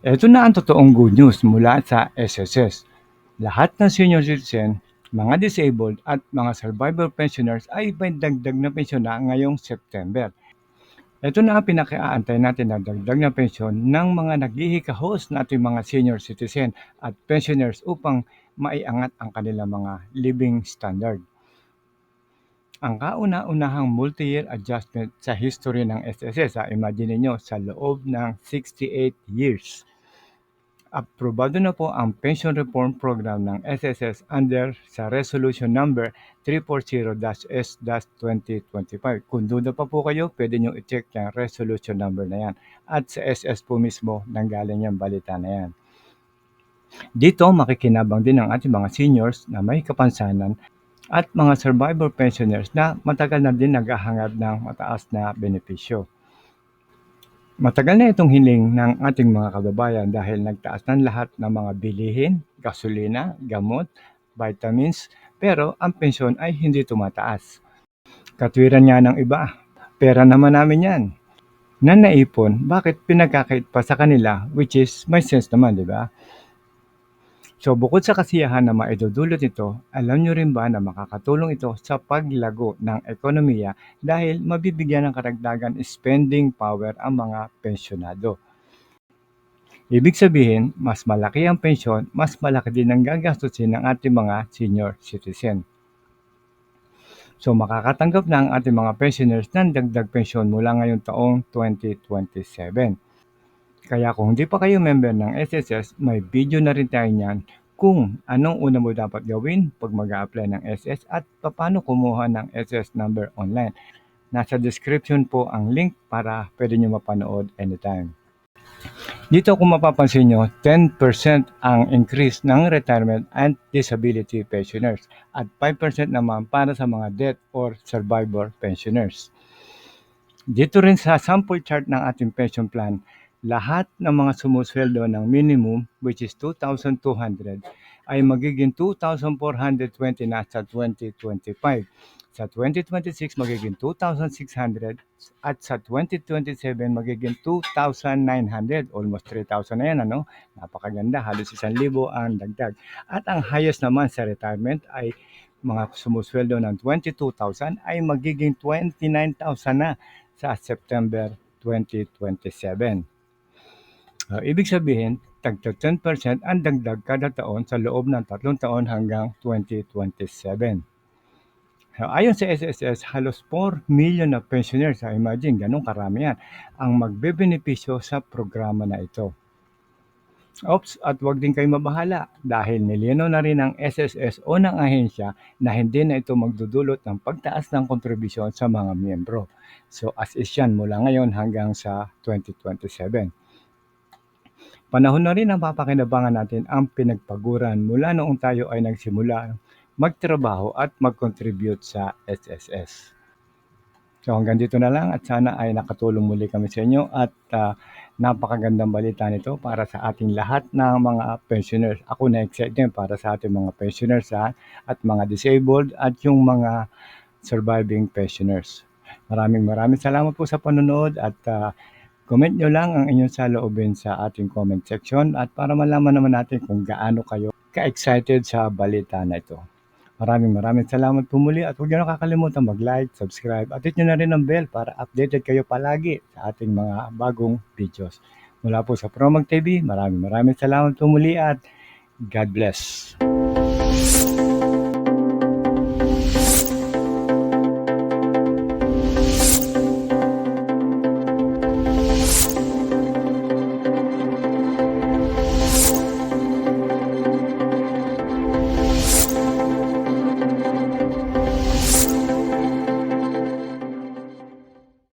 Ito na ang totoong good news mula sa SSS. Lahat ng senior citizen, mga disabled at mga survivor pensioners ay may dagdag na pensyon na ngayong September. Ito na ang pinakaantay natin na dagdag na pensyon ng mga naghihikahos na ating mga senior citizen at pensioners upang maiangat ang kanilang mga living standard. Ang kauna-unahang multi-year adjustment sa history ng SSS, ah, imagine niyo sa loob ng 68 years. Aprobado na po ang Pension Reform Program ng SSS under sa Resolution Number 340-S-2025. Kung duda pa po kayo, pwede nyo i-check yung resolution number na yan. At sa SS po mismo, nanggaling yung balita na yan. Dito, makikinabang din ang ating mga seniors na may kapansanan at mga survivor pensioners na matagal na din naghahangad ng mataas na benepisyo. Matagal na itong hiling ng ating mga kababayan dahil nagtaas ng lahat ng mga bilihin, gasolina, gamot, vitamins, pero ang pensyon ay hindi tumataas. Katwiran nga ng iba, pera naman namin yan. Na naipon, bakit pinagkakait pa sa kanila, which is may sense naman, di ba? So bukod sa kasiyahan na maidudulot nito, alam nyo rin ba na makakatulong ito sa paglago ng ekonomiya dahil mabibigyan ng karagdagan spending power ang mga pensyonado. Ibig sabihin, mas malaki ang pensyon, mas malaki din ang gagastusin ng ating mga senior citizen. So makakatanggap na ang ating mga pensioners ng dagdag pensyon mula ngayong taong 2027. Kaya kung hindi pa kayo member ng SSS, may video na rin tayo niyan kung anong una mo dapat gawin pag mag apply ng SS at paano kumuha ng SS number online. Nasa description po ang link para pwede nyo mapanood anytime. Dito kung mapapansin nyo, 10% ang increase ng retirement and disability pensioners at 5% naman para sa mga death or survivor pensioners. Dito rin sa sample chart ng ating pension plan, lahat ng mga sumusweldo ng minimum which is 2,200 ay magiging 2,420 na sa 2025. Sa 2026 magiging 2,600 at sa 2027 magiging 2,900. Almost 3,000 na yan ano. Napakaganda, halos 1,000 ang dagdag. At ang highest naman sa retirement ay mga sumusweldo ng 22,000 ay magiging 29,000 na sa September 2027. Uh, ibig sabihin, tagtag 10% ang dagdag kada taon sa loob ng tatlong taon hanggang 2027. So, ayon sa SSS, halos 4 million na pensioners, ha, imagine, ganun karami yan, ang magbebenepisyo sa programa na ito. Oops, at wag din kayo mabahala dahil nilino na rin ng SSS o ng ahensya na hindi na ito magdudulot ng pagtaas ng kontribusyon sa mga miyembro. So as is yan mula ngayon hanggang sa 2027. Panahon na rin ang papakinabangan natin ang pinagpaguran mula noong tayo ay nagsimula magtrabaho at mag-contribute sa SSS. So hanggang dito na lang at sana ay nakatulong muli kami sa inyo at uh, napakagandang balita nito para sa ating lahat ng mga pensioners. Ako na excited para sa ating mga pensioners ha, at mga disabled at yung mga surviving pensioners. Maraming maraming salamat po sa panonood at uh, Comment nyo lang ang inyong saloobin sa ating comment section at para malaman naman natin kung gaano kayo ka-excited sa balita na ito. Maraming maraming salamat po muli at huwag nyo nakakalimutan mag-like, subscribe at hit nyo na rin ang bell para updated kayo palagi sa ating mga bagong videos. Mula po sa Promag TV, maraming maraming salamat po muli at God bless.